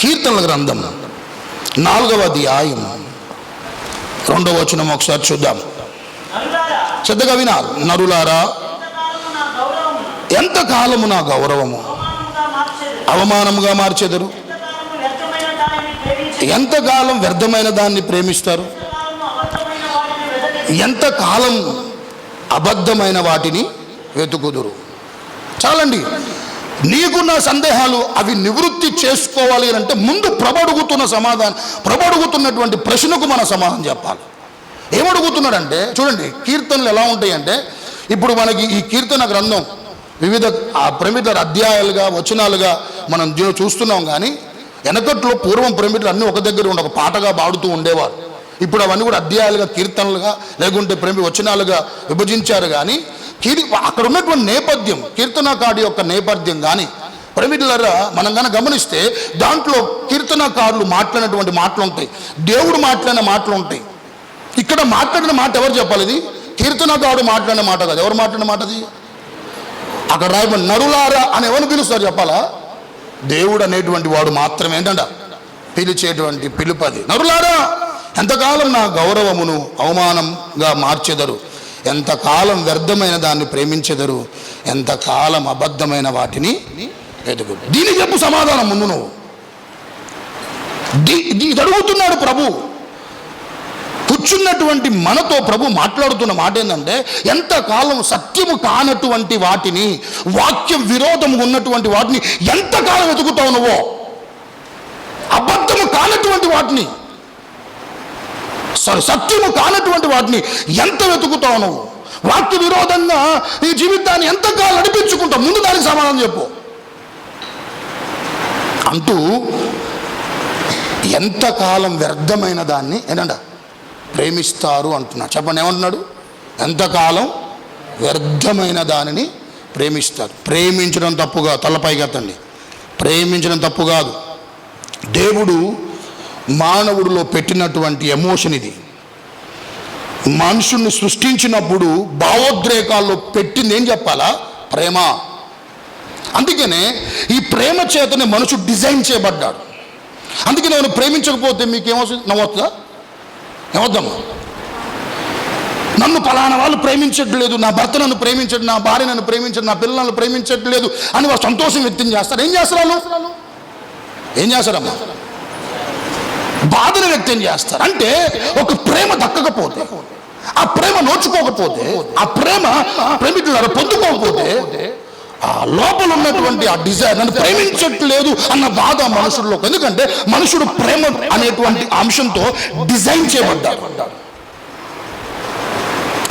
కీర్తనల గ్రంథం. నాలుగవ అధ్యాయం రెండవ వచనం ఒకసారి చూద్దాం. నరులారా, శ్రద్ధగా నరులారా ఎంతకాలము నా గౌరవము నా గౌరవము? అవమానముగా మార్చెదరు. ఎంతకాలం వ్యర్థమైన దాన్ని ప్రేమిస్తారు? ఎంతకాలం అబద్ధమైన వాటిని వెతుకుదురు? చాలండి. నీకున్న సందేహాలు అవి నివృత్తి చేసుకోవాలి అని అంటే ముందు ప్రభడుగుతున్న సమాధానం ప్రభడుగుతున్నటువంటి ప్రశ్నకు మన సమాధానం చెప్పాలి. ఏమడుగుతున్నాడంటే చూడండి కీర్తనలు ఎలా ఉంటాయంటే ఇప్పుడు మనకి ఈ కీర్తన గ్రంథం వివిధ ఆ అధ్యాయాలుగా వచనాలుగా మనం చూస్తున్నాం కానీ వెనకట్లో పూర్వం ప్రమిట్లు అన్నీ ఒక దగ్గర ఉండి ఒక పాటగా పాడుతూ ఉండేవారు. ఇప్పుడు అవన్నీ కూడా అధ్యాయాలుగా కీర్తనలుగా లేకుంటే ప్రేమి వచనాలుగా విభజించారు కానీ కీర్ అక్కడ ఉన్నటువంటి నేపథ్యం కీర్తనకారుడు యొక్క నేపథ్యం కానీ ప్రమిట్లరా మనం కనుక గమనిస్తే దాంట్లో కీర్తనకారులు మాట్లాడినటువంటి మాటలు ఉంటాయి దేవుడు మాట్లాడిన మాటలు ఉంటాయి ఇక్కడ మాట్లాడిన మాట ఎవరు చెప్పాలి ఇది? కీర్తనకారుడు మాట్లాడిన మాట కాదు. ఎవరు మాట్లాడిన మాట అది? అక్కడ రాయబడి నరులారా అని ఎవరు పిలుస్తారు చెప్పాలా? దేవుడు అనేటువంటి వాడు మాత్రమే ఏంటంట? పిలిచేటువంటి పిలుపది నరులారా ఎంతకాలం నా గౌరవమును అవమానంగా మార్చెదరు? ఎంతకాలం వ్యర్థమైన దాన్ని ప్రేమించెదరు ఎంతకాలం అబద్ధమైన వాటిని వెతుకు దీని చెప్పు సమాధానం ముందు నువ్వు. ఇది అడుగుతున్నాడు ప్రభు. కూర్చున్నటువంటి మనతో ప్రభు మాట్లాడుతున్న మాట ఏంటంటే ఎంతకాలం సత్యము కానటువంటి వాటిని వాక్యం విరోధము ఉన్నటువంటి వాటిని ఎంతకాలం వెతుకుతావు నువ్వు? అబద్ధము కానటువంటి వాటిని. సారీ సత్యము కానటువంటి వాటిని ఎంత వెతుకుతావు నువ్వు? వాక్య విరోధంగా ఈ జీవితాన్ని ఎంతకాలం నడిపించుకుంటావు? ముందు దానికి సమాధానం చెప్పు. అంటూ ఎంతకాలం వ్యర్థమైన దాన్ని ఏంటంట? ప్రేమిస్తారు అంటున్నాడు. చెప్పండి ఏమంటున్నాడు? ఎంతకాలం వ్యర్థమైన దానిని ప్రేమిస్తారు ప్రేమించడం తప్పుగా తలపైకి ఎత్తండి. ప్రేమించడం తప్పు కాదు. దేవుడు మానవుడిలో పెట్టినటువంటి ఎమోషన్ ఇది. మనుషుల్ని సృష్టించినప్పుడు భావోద్రేకాల్లో పెట్టింది ఏం చెప్పాలా? ప్రేమ. అందుకనే ఈ ప్రేమ చేతనే మనుషుడు డిజైన్ చేయబడ్డాడు. అందుకే నేను ప్రేమించకపోతే మీకేమవుతుంది నవ్వుతుందా ఏమవుద్దమ్మా నన్ను పలానా వాళ్ళు ప్రేమించట్లేదు నా భర్త నన్ను ప్రేమించడు నా భార్య నన్ను ప్రేమించడు నా పిల్లలను ప్రేమించట్లేదు అని వాళ్ళు సంతోషం వ్యక్తం చేస్తారు. ఏం చేస్తారు వాళ్ళు? ఏం చేస్తారమ్మా? బాధను వ్యక్తం చేస్తారు. అంటే ఒక ప్రేమ దక్కకపోతే ఆ ప్రేమ నోచుకోకపోతే ఆ ప్రేమ ప్రేమికులారా పొందుకోకపోతే ఆ లోపల ఉన్నటువంటి ఆ డిజైర్ నన్ను ప్రేమించట్లేదు అన్న బాధ మనుషుల్లో ఎందుకంటే మనుషుడు ప్రేమ అనేటువంటి అంశంతో డిజైన్ చేయబడ్డాడు.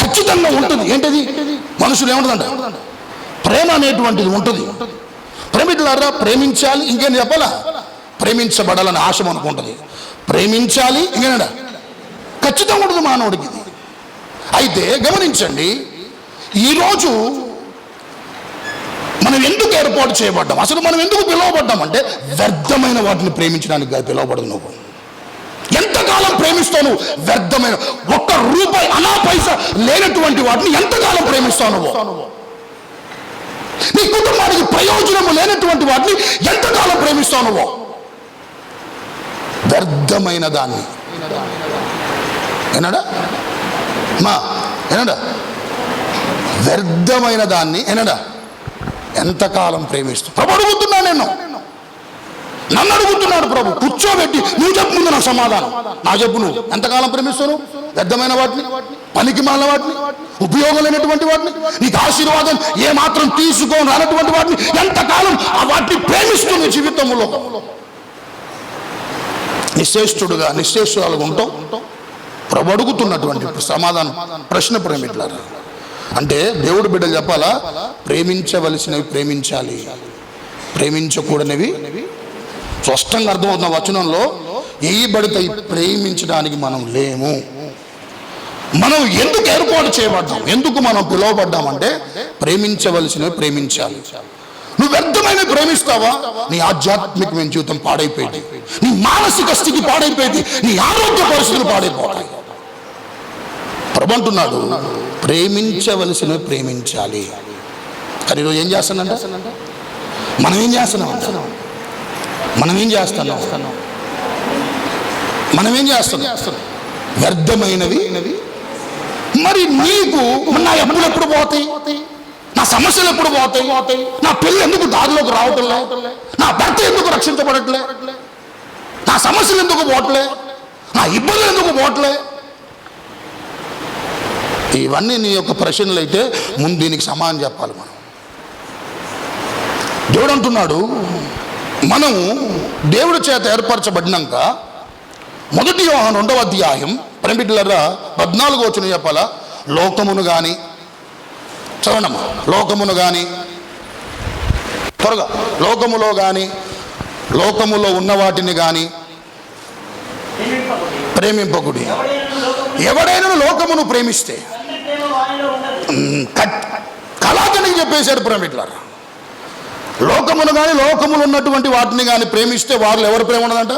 ఖచ్చితంగా ఉంటుంది. ఏంటది? మనుషులు ఏముంటుందంట ప్రేమ అనేటువంటిది ఉంటుంది. ప్రేమికులారా ప్రేమించాలి ఇంకేం చెప్పాలా? ప్రేమించబడాలని ఆశ అనుకుంటుంది ఉంటుంది. ప్రేమించాలి ఇంకేనా ఖచ్చితంగా ఉండదు మానవుడికి ఇది. అయితే గమనించండి ఈరోజు మనం ఎందుకు ఏర్పాటు చేయబడ్డాం? అసలు మనం ఎందుకు పిలువబడ్డాం అంటే వ్యర్థమైన వాటిని ప్రేమించడానికి పిలువబడదు నువ్వు. ఎంతకాలం ప్రేమిస్తావు నువ్వు? వ్యర్థమైన ఒక్క రూపాయి అనా పైస లేనటువంటి వాటిని ఎంతకాలం ప్రేమిస్తావు నువ్వు? నీ కుటుంబానికి ప్రయోజనము లేనటువంటి వాటిని ఎంతకాలం ప్రేమిస్తావు నువ్వు? వ్యర్థమైన దాన్ని. ఏనాడా? మా ఏనాడా? వ్యర్థమైన దాన్ని ఏనాడా? ఎంతకాలం ప్రేమిస్తూ. ప్రభు అడుగుతున్నా నేను నన్ను అడుగుతున్నాడు ప్రభు. కూర్చోబెట్టి నువ్వు చెప్పు ముందు నా సమాధానం. నా చెప్పు నువ్వు. ఎంతకాలం ప్రేమిస్తాను వ్యర్థమైన వాటిని? పనికి మాలిన వాటిని? ఉపయోగం లేనటువంటి వాటిని? నీకు ఆశీర్వాదం ఏ మాత్రం తీసుకోని రానటువంటి వాటిని? ఎంతకాలం ఆ వాటిని ప్రేమిస్తుంది జీవితంలో? నిశ్చేష్టుడుగా నిశ్చేష్టురాలుగా ఉంటాం. ప్రభు అడుగుతున్నటువంటి సమాధానం ప్రశ్న ప్రేమిట్లారా అంటే దేవుడు బిడ్డలు చెప్పాలా? ప్రేమించవలసినవి ప్రేమించాలి. ప్రేమించకూడనివి స్పష్టంగా అర్థమవుతున్న వచనంలో వేయబడితే ప్రేమించడానికి మనం లేము. మనం ఎందుకు ఏర్పాటు చేయబడ్డాం? ఎందుకు మనం పిలువబడ్డామంటే ప్రేమించవలసినవి ప్రేమించాలి. నువ్వు వ్యర్థమైన ప్రేమిస్తావా? నీ ఆధ్యాత్మికమైన జీవితం పాడైపోయింది. నీ మానసిక స్థితి పాడైపోయింది. నీ ఆరోగ్య పరిస్థితులు పాడైపోతాయి. ప్రభంటున్నాడు ప్రేమించవలసిన ప్రేమించవలసినవి ప్రేమించాలి. కానీ ఈరోజు ఏం చేస్తానంట మనం ఏం చేస్తున్నాం మనం ఏం చేస్తున్నాం? మనం ఏం చేస్తున్నాం? వ్యర్థమైనవి. మరి నీకు నా ఎప్పుడు ఎప్పుడు పోతాయి? నా సమస్యలు ఎప్పుడు పోతాయి? పోతాయి నా పెళ్ళి ఎందుకు దారిలోకి రావటం లే? నా భర్త ఎందుకు రక్షించబడట్లే? నా సమస్యలు ఎందుకు పోవట్లే? నా ఇబ్బందులు ఎందుకు పోవట్లే? ఇవన్నీ నీ యొక్క ప్రశ్నలు అయితే ముందు దీనికి సమానం చెప్పాలి మనం. దేవుడు అంటున్నాడు మనము దేవుడి చేత ఏర్పరచబడినాక మొదటి వ్యవహారం రెండవ అధ్యాయం ప్రేమిటులరా పద్నాలుగు వచ్చిన చెప్పాలా? లోకమును కానీ చదవనమ్మా లోకమును కానీ త్వరగా లోకములో కానీ లోకములో ఉన్న వాటిని కానీ ప్రేమింపకుడి. లోకమును ఎవడైనా లోకమును ప్రేమిస్తే కళాతనికి చెప్పేశాడు ప్రేమిట్లారా లోకమును కానీ లోకములు ఉన్నటువంటి వాటిని కానీ ప్రేమిస్తే వారిలో ఎవరు ప్రేమ ఉండదంట?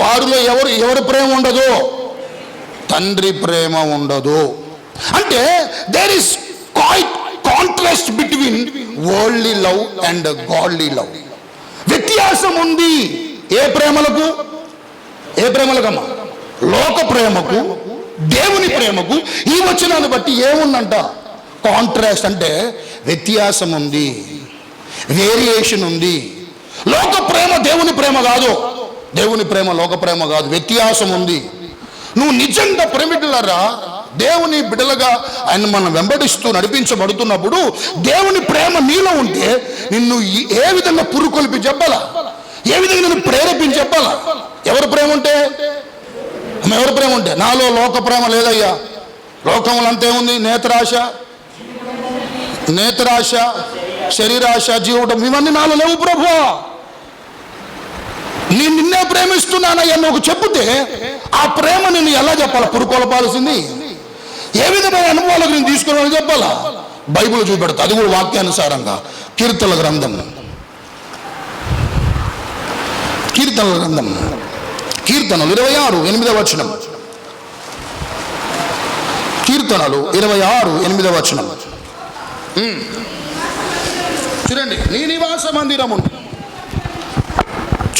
వారిలో ఎవరు ఎవరి ప్రేమ ఉండదు? తండ్రి ప్రేమ ఉండదు. అంటే there is contrast between worldly love and godly love వ్యత్యాసం ఉంది. ఏ ప్రేమలకు? ఏ ప్రేమలకమ్మా? లోక ప్రేమకు దేవుని ప్రేమకు ఈ వచనాన్ని బట్టి ఏముందంట? కాంట్రాస్ట్ అంటే వ్యత్యాసం ఉంది. వేరియేషన్ ఉంది. లోక ప్రేమ దేవుని ప్రేమ కాదు. దేవుని ప్రేమ లోక ప్రేమ కాదు. వ్యత్యాసం ఉంది. నువ్వు నిజంగా ప్రేమిటులరా దేవుని బిడలుగా ఆయన మనం వెంబడిస్తూ నడిపించబడుతున్నప్పుడు దేవుని ప్రేమ నీలో ఉంటే నిన్ను ఏ విధంగా పురుకొల్పి చెప్పాలా? ఏ విధంగా నిన్ను ప్రేరేపించి చెప్పాలా? ఎవరు ప్రేమ ఉంటే? ఎవరు ప్రేమ ఉంటే? నాలో లోక ప్రేమ లేదయ్యా. లోకంలో అంతే ఉంది. నేత్రాశ నేత్రాశ శరీరాశ జీవటం ఇవన్నీ నాలో లేవు ప్రభు. నేను నిన్నే ప్రేమిస్తున్నానయ్యా నువ్వు చెప్తే ఆ ప్రేమ నిన్ను ఎలా చెప్పాలా? పురుకొలపాల్సింది. ఏ విధమైన అనుభవాల నేను తీసుకున్నాను చెప్పాలా? బైబిల్ చూపెడతా. అది కూడా వాక్యానుసారంగా. కీర్తన గ్రంథం. కీర్తనల గ్రంథం. కీర్తనలు ఇరవై ఆరు ఎనిమిదవ వచనం. కీర్తనలు ఇరవై ఆరు ఎనిమిదవ వచనం. చూడండి నీ నివాస మందిరము.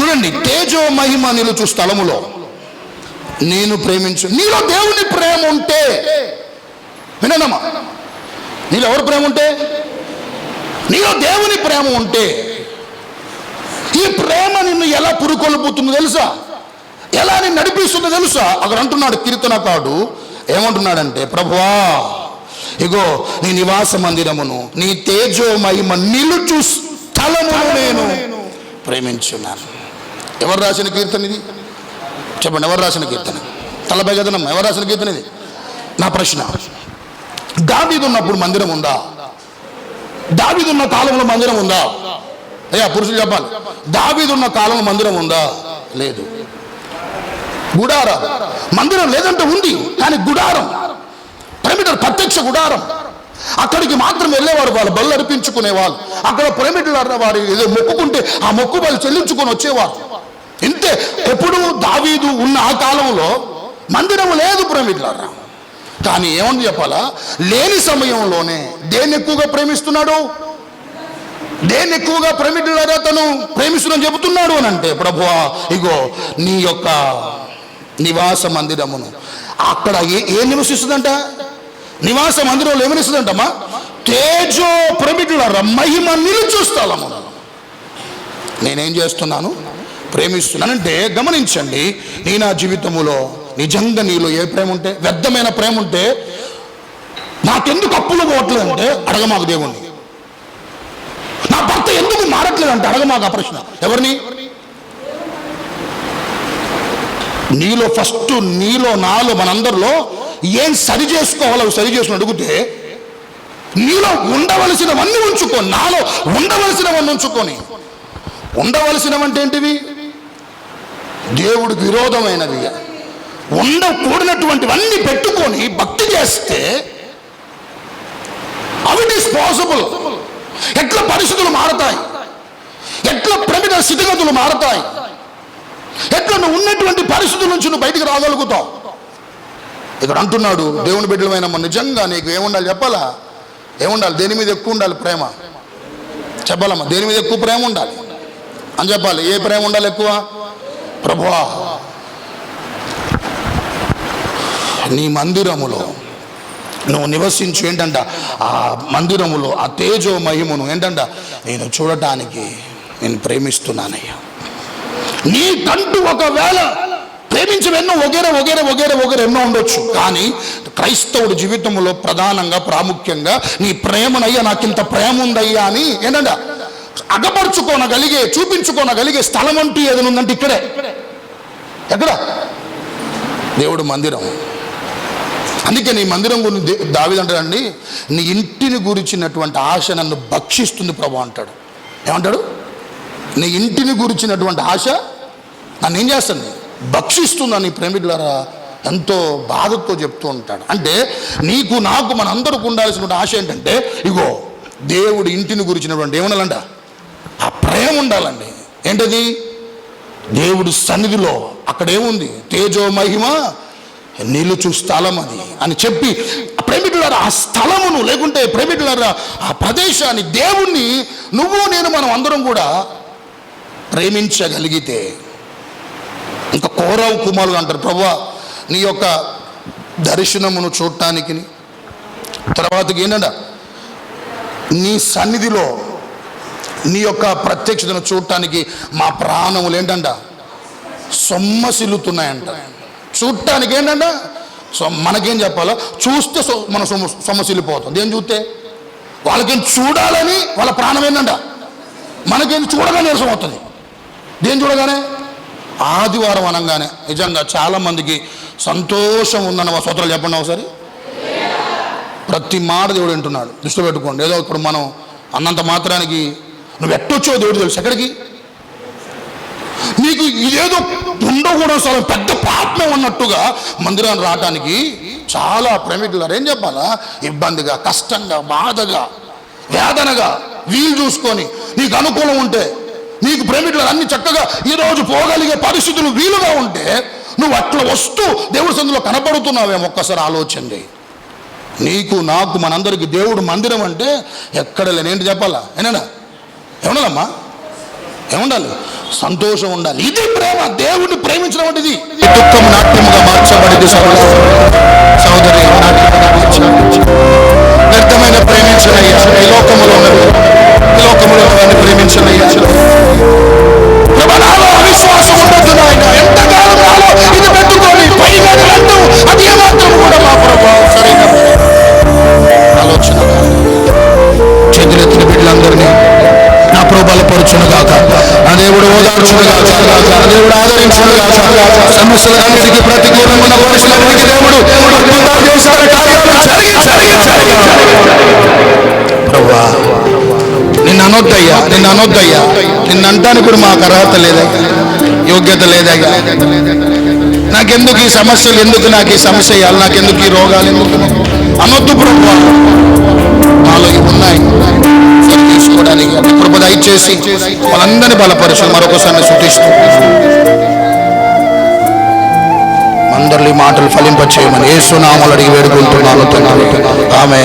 చూడండి తేజో మహిమ నిలుచు స్థలములో. నేను ప్రేమించు నీలో దేవుని ప్రేమ ఉంటే వినమ్మా నీలో ఎవరు ప్రేమ ఉంటే? నీలో దేవుని ప్రేమ ఉంటే ఈ ప్రేమ నిన్ను ఎలా పురుకొల్పుతుందో తెలుసా? ఎలా నేను నడిపిస్తుందో తెలుసా? అక్కడ అంటున్నాడు కీర్తనకాడు ఏమంటున్నాడంటే ప్రభువా ఇగో నీ నివాస మందిరమును నీ తేజో నిలుచు స్థలమును నేను ప్రేమించున్నాను. ఎవరు రాసిన కీర్తన ఇది? చెప్పండి ఎవరు రాసిన కీర్తన? తలపై కదనమ్మా ఎవరు రాసిన కీర్తన ఇది? నా ప్రశ్న. దావీదు ఉన్నప్పుడు మందిరం ఉందా? దావీదు ఉన్న కాలంలో మందిరం ఉందా? అయ్యా పురుషులు చెప్పాలి. దావీదు ఉన్న కాలంలో మందిరం ఉందా? లేదు. గుడారం. మందిరం లేదంటే ఉంది కానీ గుడారం. ప్రేమిటర్ ప్రత్యక్ష గుడారం. అక్కడికి మాత్రం వెళ్ళేవారు వాళ్ళు బళ్ళు అర్పించుకునేవాళ్ళు. అక్కడ ప్రేమిటులు వారు ఏదో మొక్కుకుంటే ఆ మొక్కు వాళ్ళు చెల్లించుకొని వచ్చేవారు. ఇంతే. ఎప్పుడు దావీదు ఉన్న ఆ కాలంలో మందిరం లేదు ప్రేమిటులారా కానీ ఏమని చెప్పాలా? లేని సమయంలోనే దేన్ని ఎక్కువగా ప్రేమిస్తున్నాడు? దేన్ని ఎక్కువగా ప్రేమిటులారా తను ప్రేమిస్తున్న చెబుతున్నాడు అని అంటే ప్రభు ఇగో నీ యొక్క నివాస మందిరమును. అక్కడ ఏ ఏ నివసిస్తుందంట? నివాస మందిరంలో ఏమనిస్తుందంటమ్మా? తేజో ప్రమిటులారా మహిమ నిలుచు స్థలము. నేనేం చేస్తున్నాను? ప్రేమిస్తున్నానంటే గమనించండి నీ నా జీవితములో నిజంగా నీలో ఏ ప్రేమ ఉంటే వ్యర్థమైన ప్రేమ ఉంటే నాకెందుకు అప్పులు పోవట్లేదు అంటే అడగమాకు దేవుణ్ణి. నా భర్త ఎందుకు మారట్లేదంటే అడగమాకు ఆ ప్రశ్న. ఎవరిని? నీలో ఫస్ట్ నీలో నాలో మనందరిలో ఏం సరి చేసుకోవాలో సరి చేసుకుని అడిగితే నీలో ఉండవలసినవన్నీ ఉంచుకో నాలో ఉండవలసినవన్నీ ఉంచుకొని. ఉండవలసినవంటే ఏంటివి? దేవుడికి విరోధమైనవి. ఉండకూడినటువంటివన్నీ పెట్టుకొని భక్తి చేస్తే అవి ఇట్ ఈస్ పాసిబుల్ ఎట్లా పరిస్థితులు మారతాయి? ఎట్లా ప్రమిద స్థితిగతులు మారతాయి? ఎట్లా నువ్వు ఉన్నటువంటి పరిస్థితుల నుంచి నువ్వు బయటికి రాగలుగుతావు? ఇక్కడ అంటున్నాడు దేవుని బిడ్డలమైన నిజంగా నీకు ఏముండాలి చెప్పాలా? ఏముండాలి? దేని మీద ఎక్కువ ఉండాలి ప్రేమ? చెప్పాలమ్మా దేని మీద ఎక్కువ ప్రేమ ఉండాలి? అని చెప్పాలి. ఏ ప్రేమ ఉండాలి ఎక్కువ? ప్రభువా నీ మందిరములో నువ్వు నివసించు. ఏంటంట? ఆ మందిరములో ఆ తేజో మహిమను ఏంటంట? నేను చూడటానికి నేను ప్రేమిస్తున్నానయ్యా. నీకంటూ ఒకవేళ ప్రేమించవెన్నో ఒకేరే ఒకేరే ఒకేరే ఒకేరే ఎన్నో ఉండొచ్చు. కానీ క్రైస్తవుడు జీవితంలో ప్రధానంగా ప్రాముఖ్యంగా నీ ప్రేమనయ్యా నాకింత ప్రేమ ఉందయ్యా అని ఏంటంట? అగపరుచుకోనగలిగే చూపించుకోనగలిగే స్థలం అంటూ ఏదైనా ఉందంటే ఇక్కడే. ఎక్కడ? దేవుడు మందిరం. అందుకే నీ మందిరం గురించి దావిదంటాడండి నీ ఇంటిని గురించినటువంటి ఆశ నన్ను భక్షిస్తుంది ప్రభు అంటాడు. ఏమంటాడు? నీ ఇంటిని గురించినటువంటి ఆశ నన్ను ఏం చేస్తుంది? భక్షిస్తుంది నీ ప్రేమికులారా ఎంతో బాధతో చెప్తూ ఉంటాడు. అంటే నీకు నాకు మన అందరికి ఉండాల్సినటువంటి ఆశ ఏంటంటే ఇగో దేవుడి ఇంటిని గురించినటువంటి ఏమనాలంట ఆ ప్రేమ ఉండాలండి. ఏంటది? దేవుడు సన్నిధిలో అక్కడేముంది? తేజో మహిమ నిలుచు స్థలం అది అని చెప్పి ప్రేమికులారా ఆ స్థలమును లేకుంటే ప్రేమికులారా ఆ ప్రదేశాన్ని దేవుణ్ణి నువ్వు నేను మనం అందరం కూడా ప్రేమించగలిగితే. ఇంకా కోరవు కుమారులు అంటారు ప్రభా నీ యొక్క దర్శనమును చూడటానికి తర్వాతకి ఏంటంట నీ సన్నిధిలో నీ యొక్క ప్రత్యక్షతను చూడటానికి మా ప్రాణములు ఏంటంట సొమ్మసిల్లుతున్నాయంట. చూడటానికి ఏంటంటే సో మనకేం చెప్పాలో? చూస్తే మన సొమ్మ సొమ్మసిల్లిపోతాం దేని చూస్తే? వాళ్ళకేం చూడాలని వాళ్ళ ప్రాణం ఏంటంట మనకేం చూడగానే నీరసం అవుతుంది. దేని చూడగానే? ఆదివారం అనగానే. నిజంగా చాలామందికి సంతోషం ఉందన్న సూత్రాలు చెప్పండి ఒకసారి. ప్రతి మాట దేవుడు వింటున్నాడు. దృష్టి పెట్టుకోండి. ఏదో ఇప్పుడు మనం అన్నంత మాత్రానికి నువ్వు ఎట్టొచ్చో దేవుడు తెలుసు. ఎక్కడికి? నీకు ఇదేదో ఉండకూడదు స్థలం పెద్ద పాపం ఉన్నట్టుగా మందిరాన్ని రావడానికి చాలా ప్రేమికులారు ఏం చెప్పాలా? ఇబ్బందిగా కష్టంగా బాధగా వేదనగా వీలు చూసుకొని నీకు అనుకూలం ఉంటే నీకు ప్రేమికులు అన్ని చక్కగా ఈరోజు పోగలిగే పరిస్థితులు వీలుగా ఉంటే నువ్వు అట్లా వస్తూ దేవుడి సందులో కనపడుతున్నావేమో ఒక్కసారి ఆలోచండి నీకు నాకు మనందరికి దేవుడు మందిరం అంటే ఎక్కడ లేని ఏంటి చెప్పాలా? ఏనా ఏమన్నామ్మా ఏముండాలి? సంతోషం ఉండాలి. ఇది ప్రేమ. దేవుడిని ప్రేమించడం వంటిది. దుఃఖం నాట్యముగా మార్చబడింది సహోదరు. ప్రతికూలంగా దేవుడు అద్భుతాలు చేశాడు, కార్యాలు జరిగించాడు, జరిగించాడు. నిన్ను అనొద్దయ్యా నిన్ను అనొద్దయ్యా. నిన్ను అంటానికి కూడా మాకు అర్హత లేదయ్యా. యోగ్యత లేదయ్యా. నాకెందుకు ఈ సమస్యలు ఎందుకు నాకు ఈ సమస్య ఇవ్వాలి నాకెందుకు ఈ రోగాలు ఎందుకు? అనొద్దు ప్రభు. నాలో ఇవి ఉన్నాయి తీసుకోవడానికి అతి కృప దయచేసి వాళ్ళందరినీ బలపరుచు మరొకసారి శృతిస్తూ మాటలు ఫలింపచేయమని ఏసునామలు అడిగి వేడుకుంటున్నాను తండ్రి. ఆమె